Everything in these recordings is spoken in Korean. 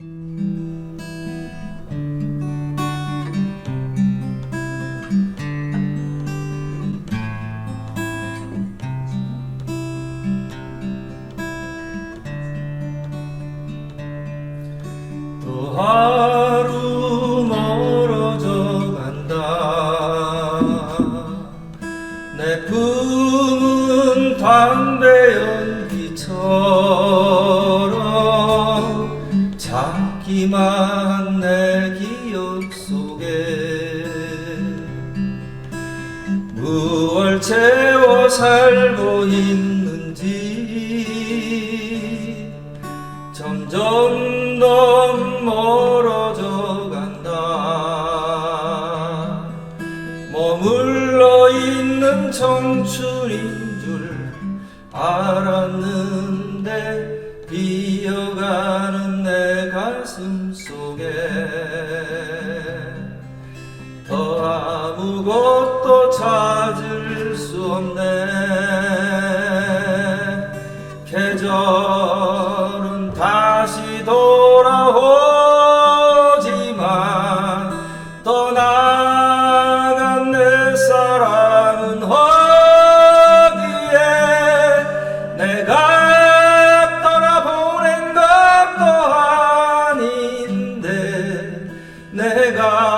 또 하루 멀어져 간다. 내 품은 담배 연기처럼 작기만 내 기억 속에 무얼 채워 살고 있는지 점점 더 멀어져 간다. 머물러 있는 청춘인 줄 알았는 아무것도 찾을 수 없네. 계절은 다시 돌아오지만 떠나간 내 사랑은 어디에 내가 떠나보낸 것도 아닌데 내가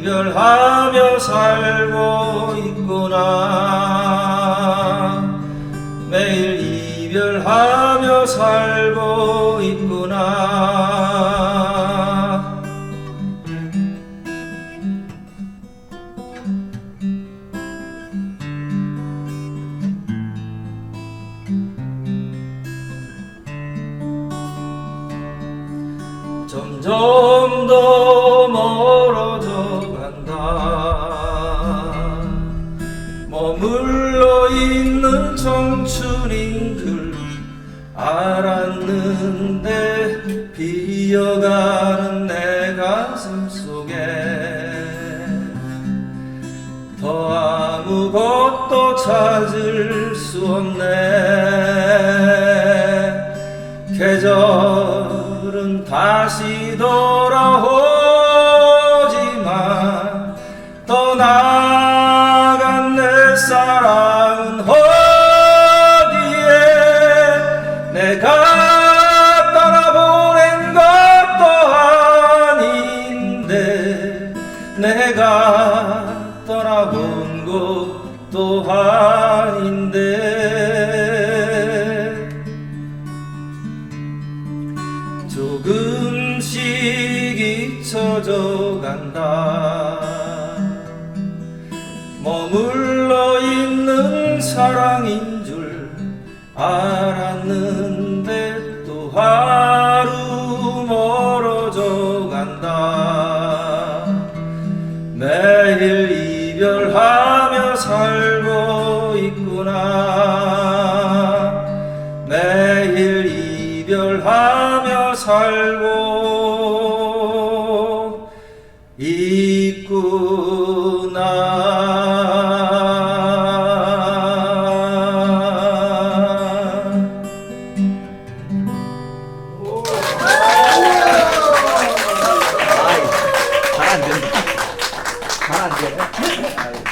이별하며 살고 있구나. 매일 이별하며 살고 있구나. 점점 더 물러 있는 청춘인 줄 알았는데 비어가는 내 가슴 속에 더 아무것도 찾을 수 없네. 계절은 다시 돌아오 내가 떠나본 것도 아닌데 조금씩 잊혀져 간다. 머물러 있는 사랑인 줄 알았는데 또 하루 멀 있구나 매일 이별하며 살고 있구나 잘안 된다. 잘안 돼.